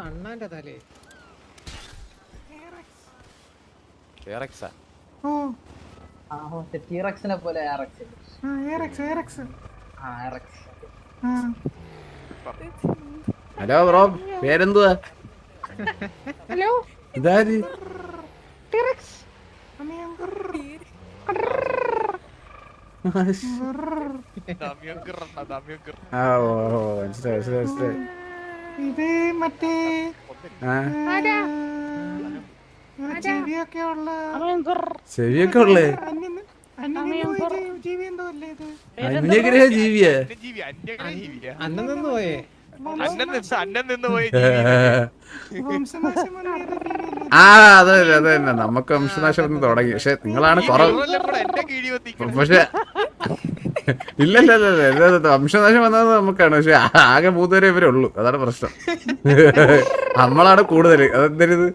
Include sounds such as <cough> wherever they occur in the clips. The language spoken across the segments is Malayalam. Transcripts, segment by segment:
അണ്ണാന്റെ തലേ. ടീറക്സിനെ പോലെ ഹലോ ബ്രോ പേരെന്തുവാ? ഹലോ ഇതാര്? ടീറക്സ് മനസ്സിലായി മനസ്സിലായി മനസ്സിലായി ഇത് മറ്റേ ചെവിയൊക്കെ ഉള്ള ചെവിയൊക്കെ ഉള്ളേ അന്യഗ്രഹ ജീവിയാ അന്നം നിന്ന് പോയേ ആ അതെ അതെ അതെ തന്നെ നമുക്ക് വംശനാശം തുടങ്ങി പക്ഷെ നിങ്ങളാണ് കുറവ് പക്ഷെ <laughs> ഇല്ല വംശനാശം വന്നത് നമുക്കാണ്. പക്ഷെ ആകെ മൂന്നുപേരെ ഇവരെ ഉള്ളൂ. അതാണ് പ്രശ്നം. <laughs> നമ്മളാണ് കൂടുതൽ അതെന്തരുത്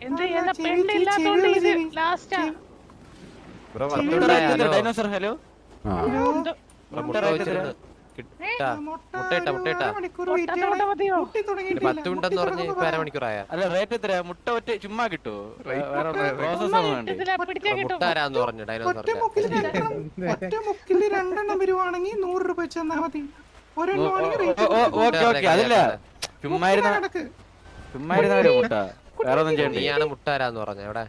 എന്ത് ചെയ്യുന്ന പെണ്ണില്ലാത്തോണ്ട് ഇത് ലാസ്റ്റാ ബ്രോ ഡൈനോസർ ഹലോ പത്ത് മിനിറ്റ് പറഞ്ഞ് ഇപ്പൊ അരമണിക്കൂറായ അല്ല റേറ്റ് എത്ര മുട്ട ഒറ്റ ചുമ്മാ കിട്ടുമോ പ്രോസസ് മുട്ട ആരാന്ന് പറഞ്ഞു രണ്ടെണ്ണം വരുവാണെങ്കിൽ നൂറ് രൂപ വെച്ച് തന്നാ മതി. ഓക്കെ ഓക്കെ അതില്ല. ചുമ്മാ ഇരുന്ന ചുമ്മാ മുട്ട. വേറെ ഒന്നും ചെയ്യണ്ടേ? നീയാണ് മുട്ടാരാന്ന് പറഞ്ഞ എവിടെ?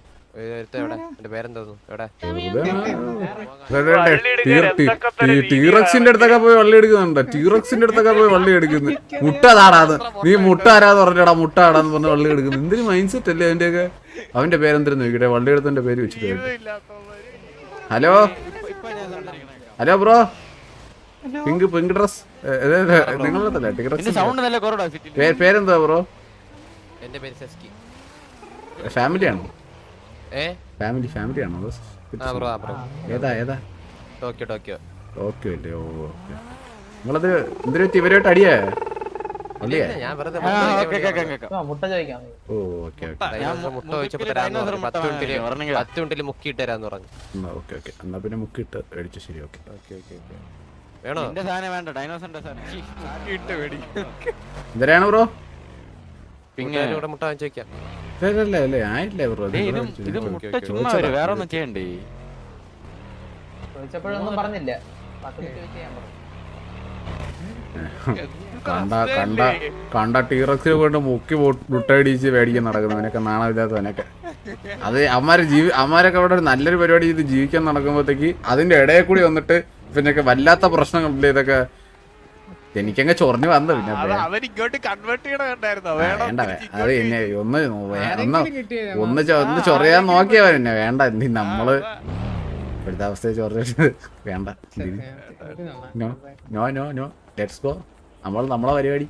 ടീറക്സിന്റെ അടുത്തൊക്കെ പോയി വള്ളി എടുക്കുന്നുണ്ട്. ടീറക്സിന്റെ അടുത്തൊക്കെ പോയി വള്ളി എടുക്കുന്നു. മുട്ട താടാന്ന് നീ മുട്ട ആരാന്ന് പറഞ്ഞടാ മുട്ട ആടാന്ന് പറഞ്ഞ വള്ളി എടുക്കുന്നു എന്തിനു മൈൻഡ് സെറ്റ് അല്ലേ അവന്റെയൊക്കെ? അവന്റെ പേരെന്തിരുന്നു നോക്കിട്ടെ വള്ളി എടുത്തന്റെ പേര് വെച്ചിട്ട് hello? Hello bro? Pink pink dress? നിങ്ങളുടെ പേരെന്താ ബ്രോ? എന്റെ പേര് സെസ്കി. ഫാമിലിയാണോ? ഏ? ഫാമിലി ആണോ? ഏതാ ഏതാ? Tokyo Tokyo. ടോക്കിയോ അല്ലേ? Oh okay. നിങ്ങളത് എന്തിനു പറ്റി ഇവരായിട്ട് അടിയേ? എന്നാ ഓക്കെ ഓക്കെ. എന്നാ പിന്നെ മുക്കിട്ട് മേടിച്ചു ശരി ഓക്കെ. Okay okay okay. വേണോ? സാധനം വേണ്ട ഡൈനോസറിന്റെ സാധനം. ബ്രോ? പിന്നെ കൂട്ടുകാരും കൂടെ മുട്ട വാങ്ങിച്ചു വെക്കാം അല്ലേ? അല്ലേ ആയില്ലേ ബ്രോ ഇത് മുട്ട ചുമ്മാ വരും. വേറെ ഒന്നും ചെയ്യണ്ടേ? ചോദിച്ചപ്പോഴൊന്നും പറഞ്ഞില്ല. <laughs> കണ്ട കണ്ട കണ്ട മുക്കി മുട്ടയടിച്ച് മേടിക്കാൻ നടക്കുന്നവനൊക്കെ നാണമില്ലാത്തവനൊക്കെ. അത് അമ്മാരെ ജീവി അമ്മാരൊക്കെ അവിടെ ഒരു നല്ലൊരു പരിപാടി ചെയ്ത് ജീവിക്കാൻ നടക്കുമ്പോഴത്തേക്ക് അതിന്റെ ഇടയിൽ കൂടി വന്നിട്ട് പിന്നെ വല്ലാത്ത പ്രശ്നങ്ങളുണ്ട് ഇതൊക്കെ. എനിക്കങ്ങ് ചൊറിഞ്ഞു വന്നു പിന്നെ കൺവേർട്ട് ചെയ്യണണ്ടായിരുന്നോ വേണ്ട അത് പിന്നെ ഒന്ന് ഒന്ന് ഒന്ന് ഒന്ന് ചൊറിയാൻ നോക്കിയവൻ എന്നെ. വേണ്ട എന്തി നമ്മൾ ഇപ്പോഴത്തെ അവസ്ഥ ചൊറിഞ്ഞിട്ട് വേണ്ട? No no no no. Let's go നമ്മൾ നമ്മളെ പരിപാടി.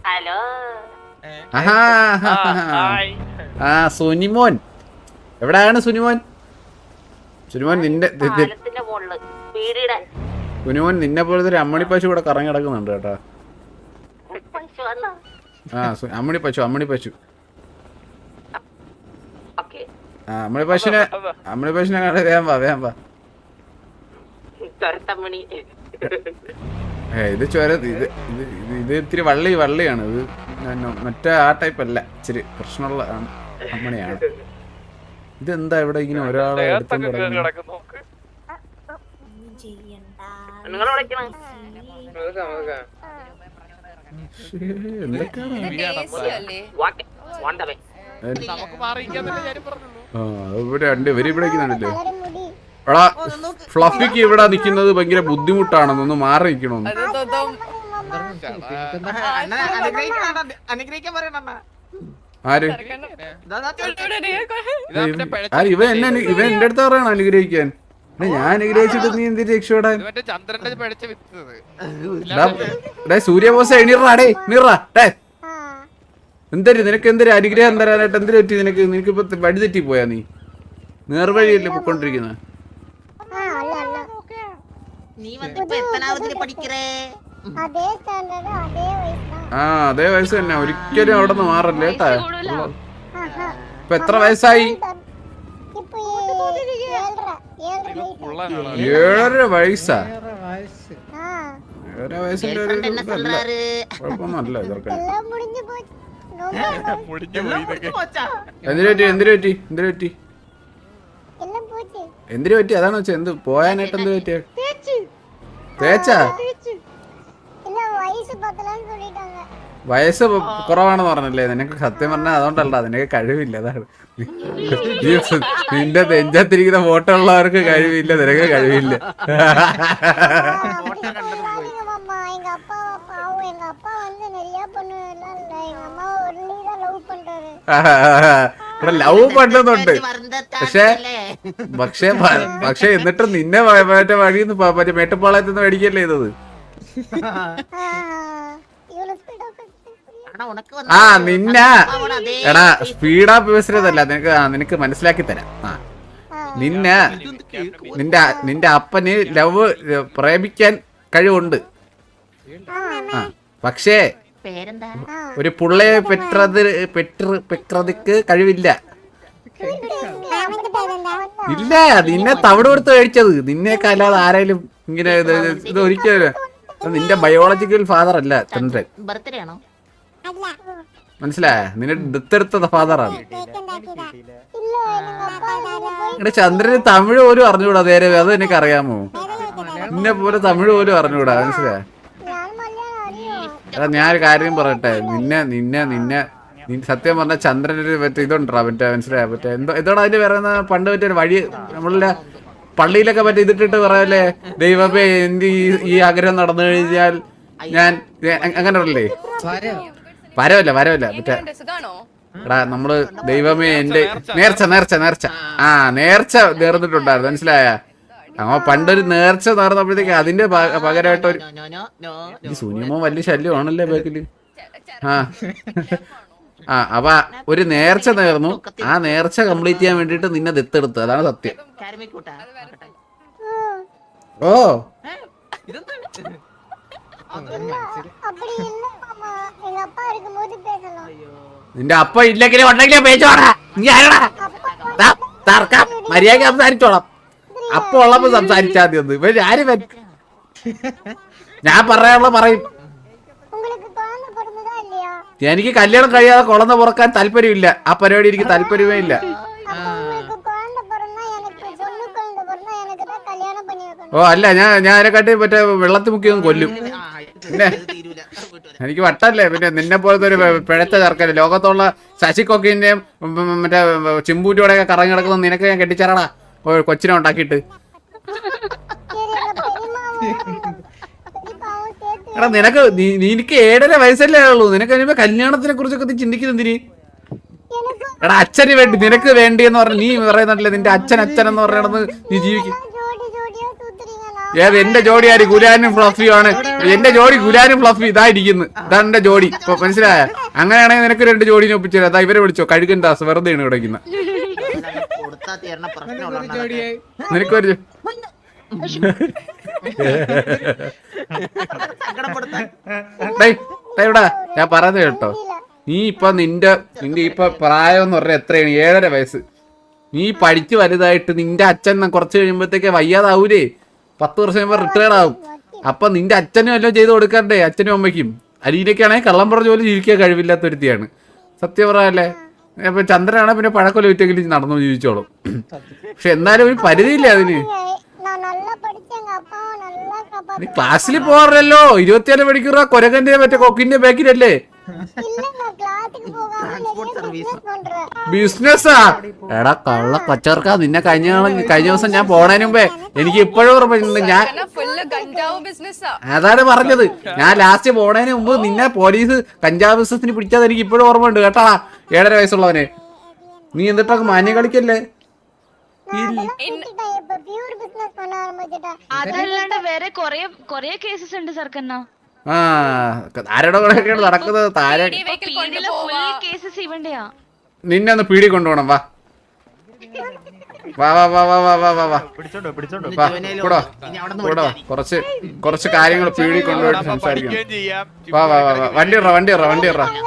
ആ സുനിമോൻ. എവിടെയാണ് സുനിമോൻ? സുനിമോൻ നിന്റെ സുനിമോൻ നിന്നെ പോലത്തെ ഒരു അമ്മണി പശു ഇവിടെ കറങ്ങി കിടക്കുന്നുണ്ട് കേട്ടോ. അമ്മണി പശു അമ്മണി പശു. ആ അമ്മണി പശുവിനെ അമ്മണി പശുവിനെ കാണാൻ വേഗം വാ വേഗം വാ. ഏ ഇത് ചോര ഇത് ഇത് ഇത് ഇത് ഇത്തിരി വള്ളി വള്ളിയാണ്. ഇത് ഞാൻ- മറ്റേ ആ ടൈപ്പ് അല്ല. ഇച്ചിരി പ്രശ്നമുള്ള അമ്മണിയാണ്. ഇത് എന്താ ഇവിടെ ഇങ്ങനെ ഒരാളെ? ശ്ശേ, എടാ ഫ്ലഫിക്ക് ഇവിടെ നിൽക്കുന്നത് ഭയങ്കര ബുദ്ധിമുട്ടാണെന്ന് മാറി നിൽക്കണമെന്ന് ആര് ആര് ഇവൻ എന്നെ ഇവ ഇവൻ എന്റെ അടുത്ത് പറയണം അനുഗ്രഹിക്കാൻ ഞാൻ അനുഗ്രഹിച്ചിട്ട് നീ എന്തിന് രക്ഷപ്പെടാൻ ചന്ദ്രന്റെ പിഴച്ച വിത്തത്. സൂര്യബോസ് എണീറാടേ നീറാ ഡേ എന്തരും നിനക്ക് എന്തൊരു അനുഗ്രഹം തരാനായിട്ട് എന്തിനു പറ്റി നിനക്ക്? നിനക്ക് ഇപ്പൊ വഴി പോയാ നീ? നേർവഴിയല്ലേ പൊക്കോണ്ടിരിക്കുന്നത് ആ അതേ വയസ്സ്. തന്നെ. ഒരിക്കലും അവിടെ നിന്ന് മാറല്ലേ ഇപ്പൊ എത്ര വയസ്സായി? ഏഴര വയസ്സ. ഏഴര വയസ്സിന്റെ എന്തിനു പറ്റി? എന്തിനു എന്തിനു പറ്റി? അതാണ് വെച്ചാ എന്ത് പോയാനായിട്ട് എന്ത് പറ്റിയ? തേച്ചാ. വയസ്സ് കുറവാണെന്ന് പറഞ്ഞല്ലേ നിനക്ക് സത്യം പറഞ്ഞാൽ അതുകൊണ്ടല്ല നിനക്ക് കഴിവില്ല അതാണ് നിന്റെ നെഞ്ചത്തിരിക്കുന്ന ഫോട്ടോള്ളവർക്ക് കഴിവില്ല നിനക്ക് കഴിവില്ല ഇവിടെ ലവ് പണ്ടുന്നുണ്ട് പക്ഷെ പക്ഷെ പക്ഷെ എന്നിട്ടും നിന്നെ മറ്റേ വഴിയിൽ നിന്ന് മറ്റേ മേട്ടുപ്പാളയത്തിൽ നിന്ന് മേടിക്കല്ലേ ചെയ്തത് ആ നിന്നെ. എടാ സ്പീഡാ ആപ്പ് നിനക്ക് നിനക്ക് മനസ്സിലാക്കി തരാം. ആ. നിന്നെ നിന്റെ നിന്റെ അപ്പന് ലവ് പ്രേമിക്കാൻ കഴിവുണ്ട്. ആ പക്ഷേ ഒരു പുള്ളയെ പെട്ടത് പെറ്റ പെക്രതിക്ക് കഴിവില്ല. ഇല്ല നിന്നെ തവിട് കൊടുത്ത് കഴിച്ചത്. നിന്നെയൊക്കെ അല്ലാതെ ആരെങ്കിലും ഇങ്ങനെ ഇത് ഒരിക്കലും നിന്റെ ബയോളജിക്കൽ ഫാദർ അല്ല ചന്ദ്രൻ ബർത്ത്ഡേ ആണോ? മനസ്സിലായ? നിന്നെ ഫാദറാണ് എന്റെ ചന്ദ്രന് തമിഴ് പോലും അറിഞ്ഞുകൂടാ നേരെ അത് എനിക്ക് അറിയാമോ നിന്നെ പോലെ തമിഴ് പോലും അറിഞ്ഞുകൂടാ മനസ്സിലായ? അതാ ഞാനൊരു കാര്യം പറയട്ടെ. നിന്നെ നിന്നെ നിന്നെ സത്യം പറഞ്ഞ ചന്ദ്രനൊരു മറ്റേ ഇതുണ്ടാ മറ്റേ മനസ്സിലായ? മറ്റേ എന്തോ എന്തോടാ അതിന്റെ വേറെ പണ്ട് മറ്റേ വഴി നമ്മളെ പള്ളിയിലൊക്കെ മറ്റേ ഇതിട്ടിട്ട് പറയല്ലേ? ദൈവമേ എന്ത് ഈ ആഗ്രഹം നടന്നു കഴിഞ്ഞാൽ ഞാൻ അങ്ങനെ പറയല്ലേ വരവല്ല വരവല്ല. മറ്റേ എടാ നമ്മൾ ദൈവമേ എന്റെ നേർച്ച. നേർച്ച നേർച്ച ആ. നേർച്ച നേർന്നിട്ടുണ്ടായിരുന്നു മനസ്സിലായ? അമ്മ പണ്ടൊരു നേർച്ച നേർന്നപ്പോഴത്തേക്ക് അതിന്റെ പകരമായിട്ടൊരു പകരമായിട്ട് ഒരു നോ നോ നോ നോ ഈ സുനിമോ വലിയ ശല്യമാണല്ലേ ബാക്കിൽ? ആ. ആ അപ്പൊ ഒരു നേർച്ച നേർന്നു. ആ നേർച്ച കംപ്ലീറ്റ് ചെയ്യാൻ വേണ്ടിട്ട് നിന്നെ ദത്തെടുത്തു. അതാണ് സത്യം. ഓ. നിന്റെ അപ്പ ഇല്ലെങ്കിലും ഉണ്ടെങ്കിലും പേച്ചോടാ മര്യാദ സംസാരിച്ചോളാം. അപ്പൊ ഉള്ളപ്പോ സംസാരിച്ചാ മതി ഒന്ന്. ഇവർ ആര് ഞാൻ പറയാനുള്ള പറയും. എനിക്ക് കല്യാണം കഴിയാതെ കൊളന്ന് പുറക്കാൻ താല്പര്യമില്ല. ആ പരിപാടി എനിക്ക് താല്പര്യമേ ഇല്ല ഓ അല്ല ഞാൻ ഞാൻ അതിനെക്കാട്ടി മറ്റേ വെള്ളത്തിൽ മുക്കിയൊന്നും കൊല്ലും പിന്നെ എനിക്ക് വട്ടല്ലേ പിന്നെ നിന്നെ പോലത്തെ ഒരു പിഴച്ച ചർക്കൽ ലോകത്തുള്ള ശശി മറ്റേ ചിമ്പൂറ്റിയോടെ ഒക്കെ കറങ്ങി കിടക്കുന്ന നിനക്ക് ഞാൻ കെട്ടിച്ചേരാടാ. കൊച്ചിനെ ഉണ്ടാക്കിയിട്ട്. എടാ നിനക്ക് നിനക്ക് ഏഴര വയസ്സല്ലേ ഉള്ളൂ നിനക്ക് കഴിയുമ്പോ കല്യാണത്തിനെ കുറിച്ചൊക്കെ നീ ചിന്തിക്കുന്നതിന് എടാ അച്ഛന് വേണ്ടി നിനക്ക് വേണ്ടി എന്ന് പറഞ്ഞു നീ പറയുന്നില്ലേ നിന്റെ അച്ഛൻ അച്ഛൻ എന്ന് പറയണത് നീ ജീവിക്കും ഏത് എന്റെ ജോഡി ആര്? ഗുലാനും ഫ്ലഫിയും ആണ്. എന്റെ ജോഡി ഗുലാനും ഫ്ലഫി ഇതാ ഇരിക്കുന്നു. ഇതാണ് എന്റെ ജോഡി. ഇപ്പൊ മനസ്സിലായ? അങ്ങനെയാണെങ്കിൽ നിനക്ക് രണ്ട് ജോഡിനെ ഒപ്പിച്ചു അതാ ഇവരെ വിളിച്ചോ. കഴുകൻ ദാസ് വെറുതെ ആണ് കിടക്കുന്ന. നിനക്കൊരു ഇവിടെ. ഞാൻ പറയുന്നത് കേട്ടോ. നീ ഇപ്പൊ നിന്റെ നിന്റെ ഇപ്പൊ പ്രായം എന്ന് പറഞ്ഞാൽ എത്രയാണ്? ഏഴര വയസ്സ്. നീ പഠിച്ചു വലുതായിട്ട് നിന്റെ അച്ഛൻ കുറച്ച് കഴിയുമ്പോഴത്തേക്ക് വയ്യാതാവൂലേ? പത്ത് വർഷം കഴിയുമ്പോൾ റിട്ടയർഡ് ആകും അപ്പൊ നിന്റെ അച്ഛനും എല്ലാം ചെയ്ത് കൊടുക്കണ്ടേ? അച്ഛനും അമ്മയ്ക്കും. അലീനക്കാണെങ്കിൽ കള്ളം പറഞ്ഞ പോലെ ജീവിക്കാൻ കഴിവില്ലാത്ത ഒരുത്തിയാണ്. സത്യം പറയാല്ലേ അപ്പൊ ചന്ദ്രനാണ് പിന്നെ പഴക്കൊല വിറ്റെങ്കിലും നടന്നു ജീവിച്ചോളും പക്ഷെ എന്നാലും ഒരു പരിധിയില്ല അതിന്. നീ ക്ലാസ്സിൽ പോകാറില്ലല്ലോ. ഇരുപത്തിയാൽ മണിക്കൂർ കൊരകന്റെ മറ്റേ കൊക്കിന്റെ ബാക്കിലല്ലേ ബിസിനസ്സാ? എടാ കള്ള കൊച്ചവർക്കാ നിന്നെ കഴിഞ്ഞ കഴിഞ്ഞ ദിവസം ഞാൻ പോണേനു മുമ്പേ എനിക്ക് ഇപ്പോഴും ഓർമ്മയുണ്ട് ഞാൻ അതാണ് പറഞ്ഞത്. ഞാൻ ലാസ്റ്റ് പോണേന് മുമ്പ് നിന്നെ പോലീസ് കഞ്ചാവ് ബിസിനസിന് പിടിച്ചത് എനിക്ക് ഇപ്പോഴും ഓർമ്മയുണ്ട് കേട്ടാ. ഏഴര വയസ്സുള്ളവന്. നീ എന്നിട്ടൊക്കെ മാന്യം കളിക്കല്ലേ? അതല്ലാണ്ട് വേറെ കൊറേ കൊറേ കേസസ് ഉണ്ട് സർക്കന്നാ ആ ആരുടെ കൂടെയൊക്കെയാണ് നടക്കുന്നത്? താരെ നിന്നെ ഒന്ന് പീടി കൊണ്ടുപോകണം വാ. വാ വാ വാ വാ വാ വാ വാ. വാ കൂടോ കൂടോ കുറച്ച് കുറച്ച് കാര്യങ്ങൾ പീടി കൊണ്ടുപോയിട്ട് സംസാരിക്കണം. വാ വാ വാ വാ. വണ്ടി ഇറ വണ്ടി ഇറ വണ്ടി ഇറ ഒരു വണ്ടി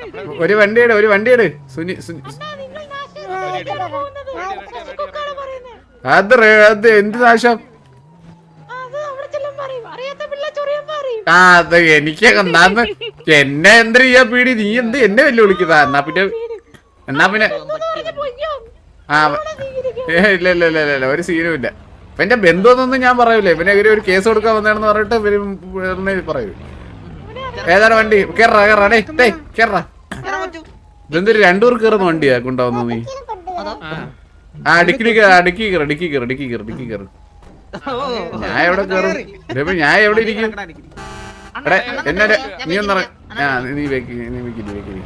നമ്മളെ ഒരു വണ്ടിയുടെ ഒരു വണ്ടിയുടെ സുനി സുനി. അത് അത് എന്ത് നാശം? ആ അത് എനിക്ക് എന്നെ എന്ത് ചെയ്യാ പീടി നീ എന്ത് എന്നെ വെല്ലുവിളിക്കുന്നതാ എന്നാ പിന്നെ എന്നാ പിന്നെ ആ ഇല്ല ഇല്ല ഇല്ല ഇല്ല, ഒരു സീനും ഇല്ല. ഇപ്പൊ എന്റെ ബന്ധുവെന്നൊന്നും ഞാൻ പറയൂലേ. പിന്നെ ഇവർ ഒരു കേസ് കൊടുക്കാൻ വന്നാണെന്ന് പറഞ്ഞിട്ട് ഇവർ പറയൂ. ഏതാണ് വണ്ടി? കേറാ കേറാ ഡേ ഡേ കേറാ. ഇതെന്തൊരു പേർ കേറുന്ന വണ്ടിയാ കൊണ്ടാവുന്ന നീ? ആ ഡിക്കി ഡിക്കി കയറ ഡിക്കി കയറ ഡിക്കി കയറ ഡിക്കി കയറ ഞാൻ എവിടെ കയറും ഞാൻ എവിടെ ഇരിക്കും? എടേ എന്നെ നീ ഒന്ന് ആ നീ വെക്ക് നീ വെക്ക് നീ വെക്ക് നീ.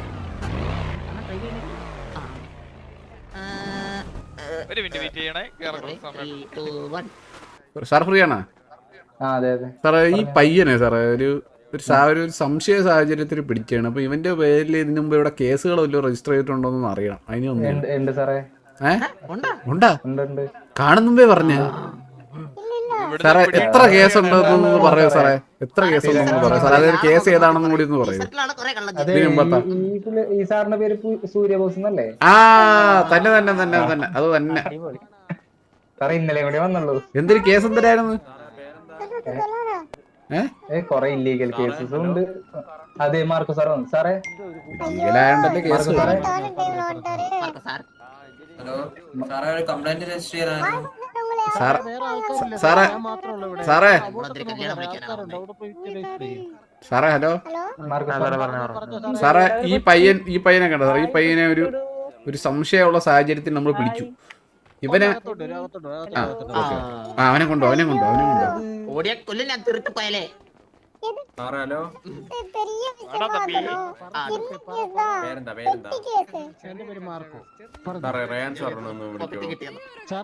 ഒരു മിനിറ്റ് വെയിറ്റ് ചെയ്യണേ കേറണം സമയം. സാർ ഫ്രീ ആണോ? ആ അതെ അതെ. സാറേ ഈ പയ്യനെ സാറേ ഒരു ഒരു സാ- ഒരു സംശയ സാഹചര്യത്തിൽ പിടിച്ചാണ് അപ്പൊ ഇവന്റെ പേരിൽ ഇതിനു മുമ്പ് ഇവിടെ കേസുകൾ വല്ലതും രജിസ്റ്റർ ചെയ്തിട്ടുണ്ടോ എന്ന് അറിയണം. അതിനൊന്നും ഉണ്ട് സാറേ? ഏ? ഉണ്ടാ? ഉണ്ട്? ഉണ്ട് കാണുന്നുമ്പേ പറഞ്ഞ. സാറേ എത്ര കേസ് ഉണ്ടെന്ന് പറയൂ സാറേ. എത്ര കേസ് ഉണ്ടെന്ന് പറയൂ. സാറേ അതായത് കേസ് ഏതാണെന്ന് കൂടി ഒന്ന് പറയൂ. സെറ്റിലാണ് കുറെ കള്ളം അതെ ഇതിന് മുമ്പത്താ? ഈ- ഈ സാറിന്റെ പേര് പു- സൂര്യബോസ് എന്നല്ലേ? ആ തന്നെ തന്നെ തന്നെ തന്നെ. അത് തന്നെ. സാറേ ഇന്നലെ കൂടെ വന്നുള്ളൂ. എന്തൊരു കേസ് എന്തരായിരുന്നു? ഏ? കൊറേ ഇല്ലീഗൽ കേസസ് ഉണ്ട്. അതെ മാർക്കോ സാർ വന്നു. സാറേ. ഇല്ലാണ്ടല്ലേ കേസ് മാർക്കോ സാറേ. മാർക്കോ സാർ സാർ സാറേ നമ്മളൊത്തിരി കല്യാണം വിളിക്കാനാണ് സാറേ ഹലോ? Marco hello? സാറേ ഈ പയ്യൻ ഈ പയ്യനെ കണ്ടോ? സാറേ ഈ പയ്യനെ ഒരു ഒരു സംശയമുള്ള സാഹചര്യത്തിൽ നമ്മൾ പിടിച്ചു ഇവനെ ആ അവനെ കൊണ്ടോ അവനെ കൊണ്ടോ അവനെ കൊണ്ടോ. ഓടിയ സാറേ ഹലോ പേര് മാർക്കോ. സാറേ റയാൻ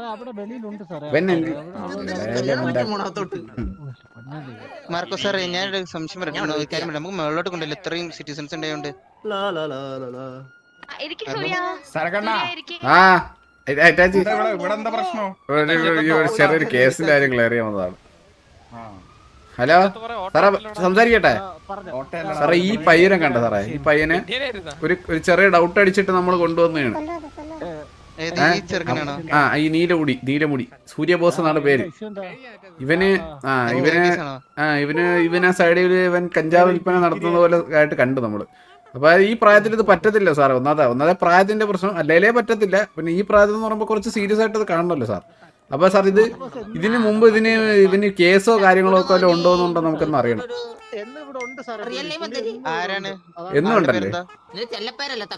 അവിടെ മാർക്കോ ഞാൻ സംശയം പറഞ്ഞു കാര്യം നമുക്ക് മേളിലോട്ട് കൊണ്ടല്ലോ ഇത്രയും സിറ്റിസൺസ് ഉണ്ടായോണ്ട് ചെറിയൊരു കേസിൽ ആരും ക്ലിയർ ചെയ്യാവുന്നതാണ്. ഹലോ? സാറേ സംസാരിക്കട്ടെ? സാറേ ഈ പയ്യനെ കണ്ട സാറേ ഈ പയ്യനെ ഒരു ഒരു ചെറിയ ഡൗട്ട് അടിച്ചിട്ട് നമ്മൾ കൊണ്ടുവന്നതാണ്. ഏത് ഈ ചെറുക്കനാണോ? ആ ഈ നീലമുടി നീലമുടി സൂര്യബോസ് എന്നാണ് പേര്. ഇവന് ആ ഇവന് ആ ഇവന് ഇവന് ആ സൈഡിൽ ഇവൻ കഞ്ചാവ് വിൽപ്പന നടത്തുന്ന പോലെ ആയിട്ട് കണ്ടു നമ്മൾ. അപ്പൊ ഈ പ്രായത്തിൽ ഇത് പറ്റത്തില്ല സാർ ഒന്നാതെ ഒന്നാതെ പ്രായത്തിന്റെ പ്രശ്നം അല്ലേലേ പറ്റത്തില്ല. പിന്നെ ഈ പ്രായത്തിൽ എന്ന് പറയുമ്പോൾ കുറച്ച് സീരിയസ് ആയിട്ട് അത് കാണണമല്ലോ സാർ. അപ്പൊ സാർ ഇത് ഇതിന് മുമ്പ് ഇതിന് ഇതിന് കേസോ കാര്യങ്ങളോ ഒക്കെ വല്ലതും ഉണ്ടോ എന്നുണ്ടോ നമുക്കൊന്ന് അറിയണം.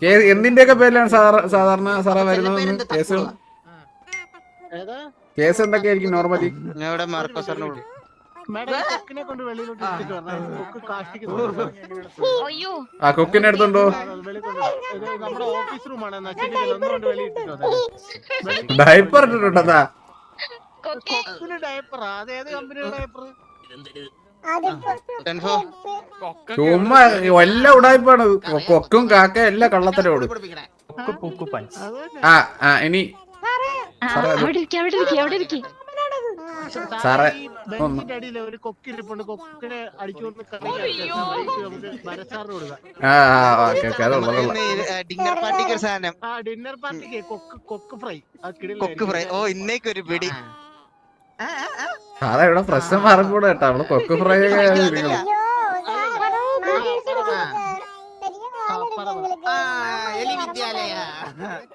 റിയൽ എന്തിന്റെ ഒക്കെ പേരിലാണ് സാറ- സാധാരണ സാറേ വരുന്നത്? കേസുകൾ കേസ് എന്തൊക്കെയായിരിക്കും നോർമലി? ആ ഇവിടെ അടുത്തുണ്ടോ? ഡൈപ്പർ വിളി- അയ്യോ ഡയപ്പറാ. അതേത് എടുത്തുണ്ടോ ഡയപ്പർ ചുമ്മാ വല്ല ഉടായ്പാണ്. കൊക്കും കാക്ക എല്ലാം കള്ളത്തരോട് ആ ആ ഇനി സാറേ ഒരു കൊക്കിരിപ്പുണ്ട്. കൊക്കിനെ അടിച്ചുകൊണ്ട് ഡിന്നർ പാർട്ടിക്ക് ഒരു സാധനം. ആ ഡിന്നർ പാർട്ടിക്ക് കൊക്ക് കൊക്ക് ഫ്രൈ. കൊക്ക് ഫ്രൈ. ഓ ഇന്നേക്കൊരു പിടി. സാറേ ഇവിടെ പ്രശ്നം മാറിക്കൂടെ കേട്ടോ. അവൾ കൊക്ക് ഫ്രൈ ഒക്കെ ഇരിക്കണം. ആ എലി വിദ്യാലയ.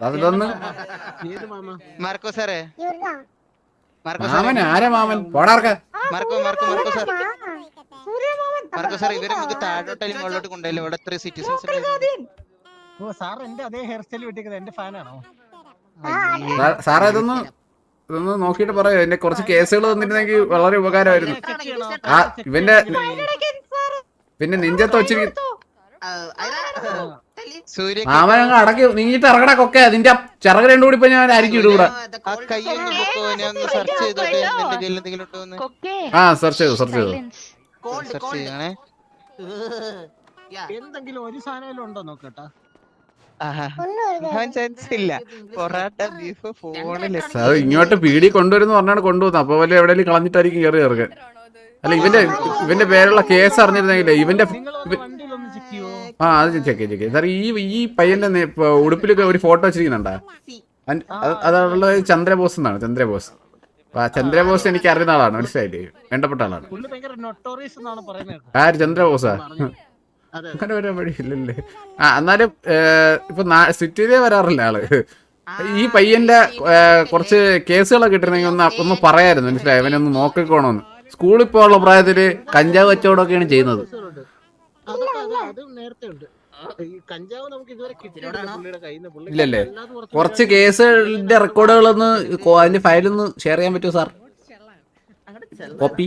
അതിലൊന്ന്. മാർക്കോ സാറേ. മാർക്കോ സാറേ. മാമൻ ആരാ മാമൻ? പോടാർക്ക Marco Marco Marco sir Marco sir ഇവരെ നമുക്ക് താഴോട്ടായാലും മുകളിലോട്ട് കൊണ്ടുപോയില്ല? ഇവിടെ എത്ര സിറ്റിസൺസ് സാർ എന്റെ അതേ ഹെയർ സ്റ്റൈൽ വെട്ടിക്കുന്നത്. എന്റെ ഫാനാണോ സാ- സാറേ ഇതൊന്ന് ഇതൊന്ന് നോക്കിയിട്ട് പറയോ. എന്റെ കുറച്ച് കേസുകൾ തന്നിരുന്നെങ്കിൽ വളരെ ഉപകാരമായിരുന്നു. ആ ഇവന്റെ പിന്നെ നെഞ്ചത്ത് വെച്ചിരിക്കും സൂര്യ മാമൻ അടക്കി നീങ്ങിട്ട് ഇറങ്ങണ കൊക്കെ. അതിന്റെ ചിറക് രണ്ടു കൂടി ഇപ്പൊ ഞാൻ അരിക്കും ഇടൂടെ ഇവിടെ. ആ സെർച്ച് ചെയ്തോട്ടെ എന്റെ എന്തെങ്കിലും ഉണ്ടോ എന്ന് ആ സെർച്ച് ചെയ്തു സെർച്ച് ചെയ്തു. സെർച്ച് ചെയ്യണേ. <laughs> എന്തെങ്കിലും ഒരു സാധനം ഉണ്ടോ നോക്കട്ടാ സാർ ഇങ്ങോട്ട് പീടി കൊണ്ടുവരുന്ന പറഞ്ഞാണ് കൊണ്ടുവന്നത് അപ്പൊ വല്ല എവിടെയെങ്കിലും കളഞ്ഞിട്ടായിരിക്കും കയറി ഇറങ്ങാൻ. അല്ല ഇവന്റെ ഇവന്റെ പേരുള്ള കേസ് അറിഞ്ഞിരുന്നെങ്കിലേ ഇവന്റെ ആ അത് ചെക്ക് ചെക്ക് സാർ ഈ ഈ പയ്യന്റെ ഉടുപ്പിലൊക്കെ ഒരു ഫോട്ടോ വെച്ചിരിക്കുന്നുണ്ടാ? അതുള്ളത് ചന്ദ്രബോസ് എന്നാണ് ചന്ദ്രബോസ്. ആ ചന്ദ്രബോസ് എനിക്ക് അറിയുന്ന ആളാണ് മനസ്സിലായില്ലേ? വേണ്ടപ്പെട്ട ആളാണ്. പുള്ളി ഭയങ്കര നൊട്ടോറിയസ് എന്നാണ് പറയുന്നത് ആര് ചന്ദ്രബോസാ? അങ്ങനെ വരാൻ വഴിയില്ലല്ലേ? ആ എന്നാലും ഇപ്പൊ സിറ്റിയിലേ വരാറില്ല ആൾ. ഈ പയ്യന്റെ കുറച്ച് കേസുകളൊക്കെ കിട്ടണമെങ്കിൽ ഒന്ന് ഒന്ന് പറയായിരുന്നു. മനസ്സിലായി? അവനൊന്ന് നോക്കിക്കോണമെന്ന് സ്കൂളിൽ പോകാനുള്ള പ്രായത്തിൽ കഞ്ചാവ് കച്ചവടമൊക്കെയാണ് ചെയ്യുന്നത്. അതൊക്കെ അത് അത് നേരത്തെ ഉണ്ട്. ഈ കഞ്ചാവ് നമുക്ക് ഇതുവരെ കിട്ടിയിട്ടില്ല. പുള്ളിയുടെ കയ്യിൽ നിന്ന് ഇല്ലല്ലേ? കുറച്ച് കേസുകളുടെ റെക്കോർഡുകളൊന്ന് അതിന്റെ ഫയലൊന്ന് ഷെയർ ചെയ്യാൻ പറ്റുമോ സാർ? കോപ്പി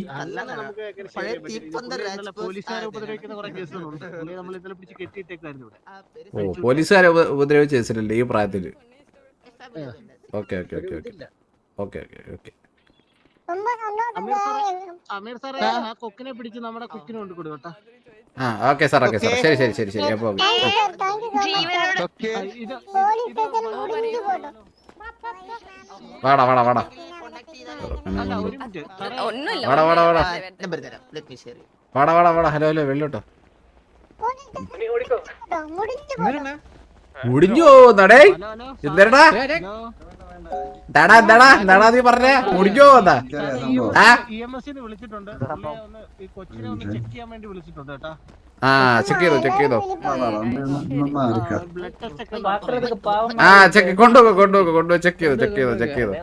പോലീസുകാരെ ഉപദ്രവിച്ച കേസിലല്ലേ ഈ പ്രായത്തിൽ? Okay okay okay okay. Okay okay okay. കൊണ്ട് ആ ശരി ശരി ശരി ശരി. വാടാ വാടാ വാടാ. വാടാ വാടാ വാടാ. ഹലോ ഹലോ വെള്ളോട്ടോ. മുടിഞ്ഞു നടേ. എന്തരടാ എന്താടാ എന്താടാ എന്താടാ നീ പറഞ്ഞേ? മുടിഞ്ഞു എന്താ? വിളിച്ചിട്ടുണ്ട്. കൊച്ചിനെ ഒന്ന് ചെക്ക് ചെയ്യാൻ വേണ്ടി വിളിച്ചിട്ടുണ്ട് കേട്ടാ. ആ ചെക്ക് ചെയ്തോ ചെക്ക് ചെയ്തോ. ആ ചെക്ക് കൊണ്ടുപോകോ കൊണ്ടുപോകോ കൊണ്ടുപോയി ചെക്ക് ചെയ്തോ ചെക്ക് ചെയ്തോ ചെക്ക് ചെയ്തോ.